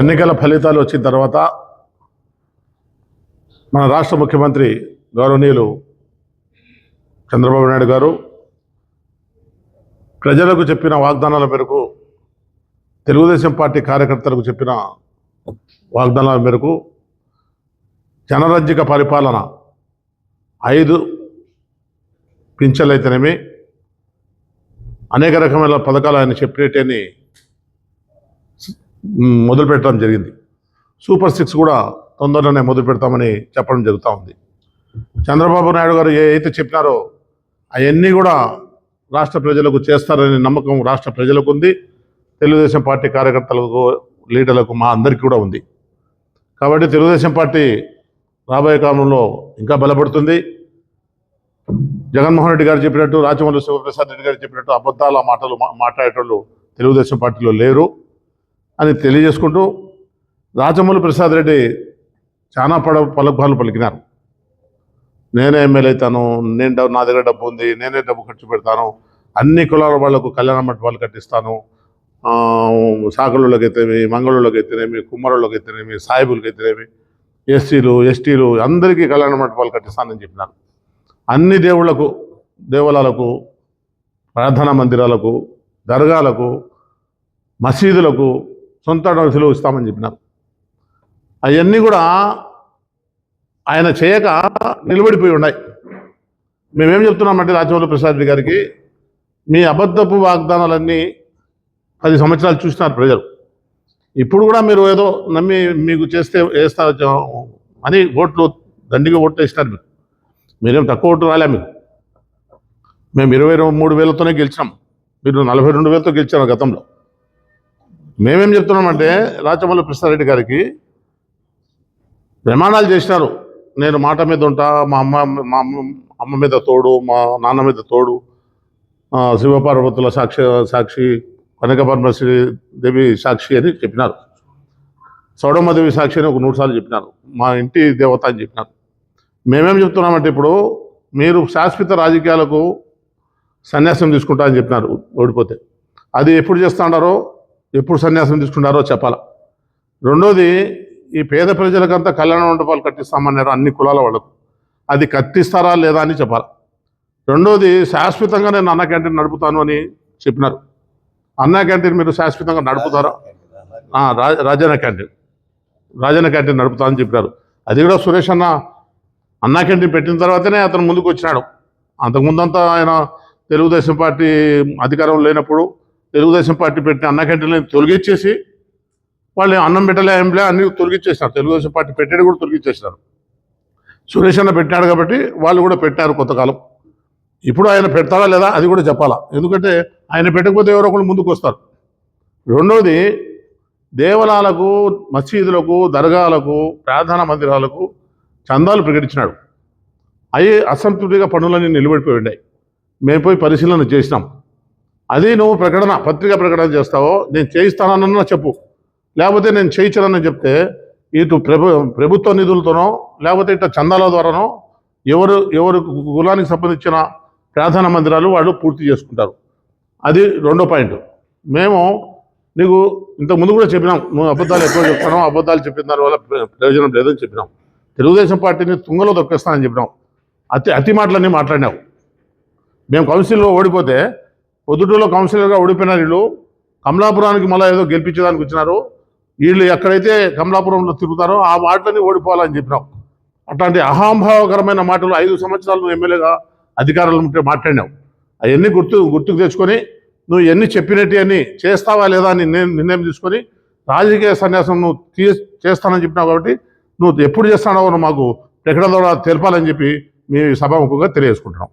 ఎన్నికల ఫలితాలు వచ్చిన తర్వాత మన రాష్ట్ర ముఖ్యమంత్రి గౌరవనీయులు చంద్రబాబు నాయుడు గారు ప్రజలకు చెప్పిన వాగ్దానాల మేరకు తెలుగుదేశం పార్టీ కార్యకర్తలకు చెప్పిన వాగ్దానాల మేరకు జనరంజిక పరిపాలన ఐదు పింఛన్లు అయితేనేమి అనేక రకమైన పథకాలు ఆయన చెప్పినట్టని మొదలు పెట్టడం జరిగింది. సూపర్ సిక్స్ కూడా తొందరలోనే మొదలు పెడతామని చెప్పడం జరుగుతూ ఉంది. చంద్రబాబు నాయుడు గారు ఏ అయితే చెప్పినారో అవన్నీ కూడా రాష్ట్ర ప్రజలకు చేస్తారనే నమ్మకం రాష్ట్ర ప్రజలకు ఉంది. తెలుగుదేశం పార్టీ కార్యకర్తలకు లీడర్లకు మా అందరికీ కూడా ఉంది. కాబట్టి తెలుగుదేశం పార్టీ రాబోయే కాలంలో ఇంకా బలపడుతుంది. జగన్మోహన్ రెడ్డి గారు చెప్పినట్టు రాజమౌళి శివప్రసాద్ రెడ్డి గారు చెప్పినట్టు అబద్ధాల మాటలు మా- మాట్లాడేటోళ్ళు తెలుగుదేశం పార్టీలో లేరు. అని తెలియజేసుకుంటూ రాజమౌళి ప్రసాద్ రెడ్డి చాలా పడ పలుకులు పలికినారు. నేనే ఎమ్మెల్యే అవుతాను నేను డబ్బు నా దగ్గర డబ్బు ఉంది నేనే డబ్బు ఖర్చు పెడతాను అన్ని కులాల వాళ్ళకు కళ్యాణ మంటపాలు కట్టిస్తాను. ఆ, అయితేనేమి మంగళూళ్ళకి అయితేనేమి కుమ్మరోళ్ళకి అయితేనేమి సాయిబులకి అయితేనేమి ఎస్సీలు ఎస్టీలు అందరికీ కళ్యాణ మంటపాలు కట్టిస్తానని చెప్పినారు. అన్ని దేవుళ్ళకు దేవాలయాలకు ప్రార్థనా మందిరాలకు దర్గాలకు మసీదులకు సొంత నిధులు ఇస్తామని చెప్పినారు. అవన్నీ కూడా ఆయన చేయక నిలబడిపోయి ఉన్నాయి. మేమేం చెప్తున్నామంటే రాజమౌళి ప్రసాద్ గారికి మీ అబద్ధపు వాగ్దానాలన్నీ పది సంవత్సరాలు చూసినారు ప్రజలు. ఇప్పుడు కూడా మీరు ఏదో నమ్మి మీకు చేస్తే వేస్తారు అని ఓట్లు దండిగా ఓట్లు వేసినారు మీరు. మీరేం తక్కువ ఓట్లు రాలే మీకు మేము ఇరవై మూడు వేలతోనే గెలిచినాం. మీరు నలభై రెండు వేలతో గెలిచారు గతంలో. మేమేం చెప్తున్నామంటే రాచమల్లి కృష్ణారెడ్డి గారికి ప్రమాణాలు చేసినారు. నేను మాట మీద ఉంటా మా అమ్మ మా అమ్మ అమ్మ మీద తోడు మా నాన్న మీద తోడు శివపార్వతుల సాక్షి సాక్షి కనక పరమశ్రీ దేవి సాక్షి అని చెప్పినారు. సౌడమ్మదేవి సాక్షి అని ఒక నూరు సార్లు చెప్పినారు. మా ఇంటి దేవత అని చెప్పినారు. మేమేం చెప్తున్నామంటే ఇప్పుడు మీరు శాశ్వత రాజకీయాలకు సన్యాసం తీసుకుంటా అని చెప్పినారు ఓడిపోతే. అది ఎప్పుడు చేస్తా ఉన్నారో ఎప్పుడు సన్యాసం తీసుకున్నారో చెప్పాల. రెండోది ఈ పేద ప్రజలకంతా కళ్యాణ మండపాలు కట్టిస్తామన్నారు అన్ని కులాల వాళ్ళకు. అది కట్టిస్తారా లేదా అని చెప్పాలి. రెండోది శాశ్వతంగా నేను అన్న క్యాంటీన్ నడుపుతాను అని చెప్పినారు. అన్న క్యాంటీన్ మీరు శాశ్వతంగా నడుపుతారా? రా- రాజన్న క్యాంటీన్. రాజన్న క్యాంటీన్ నడుపుతా అని చెప్పినారు. అది కూడా సురేష్ అన్న అన్నా క్యాంటీన్ పెట్టిన తర్వాతనే అతను ముందుకు వచ్చినాడు. అంతకుముందంతా ఆయన తెలుగుదేశం పార్టీ అధికారం లేనప్పుడు తెలుగుదేశం పార్టీ పెట్టిన అన్నగంటలను తొలగించేసి వాళ్ళు అన్నం పెట్టలే ఏంలే అన్ని తొలగించేసినారు. తెలుగుదేశం పార్టీ పెట్టేది కూడా తొలగించేసినారు. సురేష్ అన్న పెట్టాడు కాబట్టి వాళ్ళు కూడా పెట్టారు కొంతకాలం. ఇప్పుడు ఆయన పెడతారా లేదా అది కూడా చెప్పాలా. ఎందుకంటే ఆయన పెట్టకపోతే ఎవరో ఒకళ్ళు ముందుకు వస్తారు. రెండవది దేవాలయాలకు మసీదులకు దర్గాలకు ప్రార్థనా మందిరాలకు చందాలు ప్రకటించినాడు. అవి అసంతృప్తిగా పనులన్నీ నిలబడిపోయి ఉన్నాయి. మేము పోయి పరిశీలన చేసినాం. అది నువ్వు ప్రకటన పత్రిక ప్రకటన చేస్తావో నేను చేయిస్తానన్నా చెప్పు. లేకపోతే నేను చేయించనని చెప్తే ఇటు ప్రభు ప్రభుత్వ నిధులతోనో లేకపోతే ఇట్లా చందాల ద్వారానో ఎవరు ఎవరు కులానికి సంబంధించిన ప్రార్థన మందిరాలు వాళ్ళు పూర్తి చేసుకుంటారు. అది రెండో పాయింట్. మేము నీకు ఇంతకుముందు కూడా చెప్పినాం నువ్వు అబద్ధాలు ఎక్కువ చెప్తాను అబద్ధాలు చెప్పిన దానివల్ల ప్ర- ప్రయోజనం లేదని చెప్పినాం. తెలుగుదేశం పార్టీని తుంగలో తొక్కేస్తానని చెప్పినాం. అతి అతి మాటలన్నీ మాట్లాడినావు. మేము కౌన్సిల్లో ఓడిపోతే పొద్దుటూరులో కౌన్సిలర్గా ఓడిపోయిన వీళ్ళు కమలాపురానికి మళ్ళీ ఏదో గెలిపించడానికి వచ్చినారు. వీళ్ళు ఎక్కడైతే కమలాపురంలో తిరుగుతారో ఆ మాటలని ఓడిపోవాలని చెప్పినాం. అట్లాంటి అహాంభావకరమైన మాటలు ఐదు సంవత్సరాలు నువ్వు ఎమ్మెల్యేగా అధికారులు ఉంటే మాట్లాడినావు. అవన్నీ గుర్తు గుర్తుకు తెచ్చుకొని నువ్వు ఎన్ని చెప్పినట్టు అని చేస్తావా లేదా అని నేను నిర్ణయం తీసుకొని రాజకీయ సన్యాసం నువ్వు తీ చేస్తానని చెప్పినావు కాబట్టి నువ్వు ఎప్పుడు చేస్తానో మాకు ప్రకటన ద్వారా తెలపాలని చెప్పి మీ సభాముఖంగా తెలియజేసుకుంటున్నాం.